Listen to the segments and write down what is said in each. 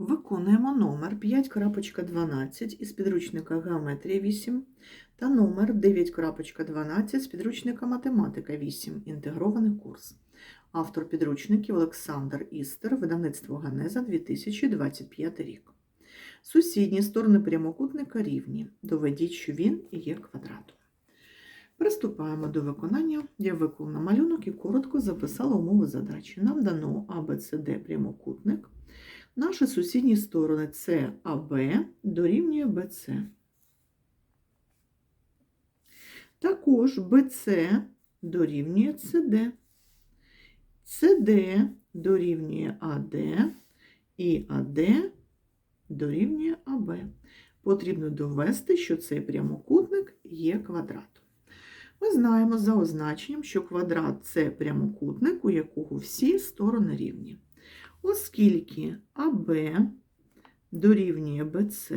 Виконуємо номер 5.12 із підручника Геометрія 8 та номер 9.12 з підручника Математика 8. Інтегрований курс. Автор підручників Олександр Істер, видавництво Ганеза 2025 рік. Сусідні сторони прямокутника рівні. Доведіть, що він є квадратом. Приступаємо до виконання. Я виконала малюнок і коротко записала умови задачі. Нам дано ABCD прямокутник. Наші сусідні сторони С АБ дорівнює БЦ. Також БЦ дорівнює СД. СД дорівнює АД і АД дорівнює АБ. Потрібно довести, що цей прямокутник є квадратом. Ми знаємо за означенням, що квадрат це прямокутник, у якого всі сторони рівні. Оскільки АБ дорівнює БЦ,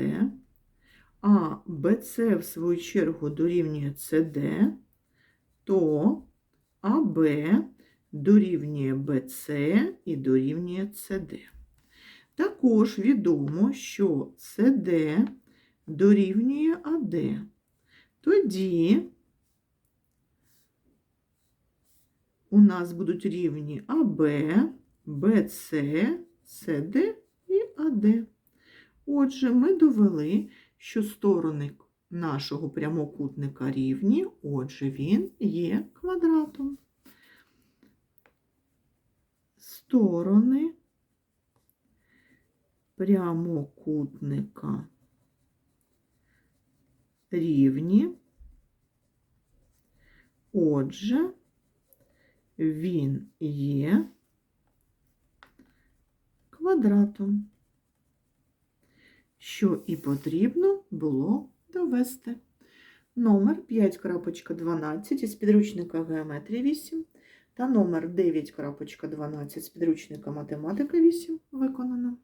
а БЦ, в свою чергу, дорівнює СД, то АБ дорівнює БЦ і дорівнює СД. Також відомо, що СД дорівнює АД. Тоді у нас будуть рівні АБ, БЦ, СД і АД. Отже, ми довели, що сторони нашого прямокутника рівні, отже, він є квадратом. Сторони прямокутника рівні, отже, він є квадратом, що і потрібно було довести. Номер 5.12 із підручника геометрії 8 та номер 9.12 з підручника Математика 8 виконано.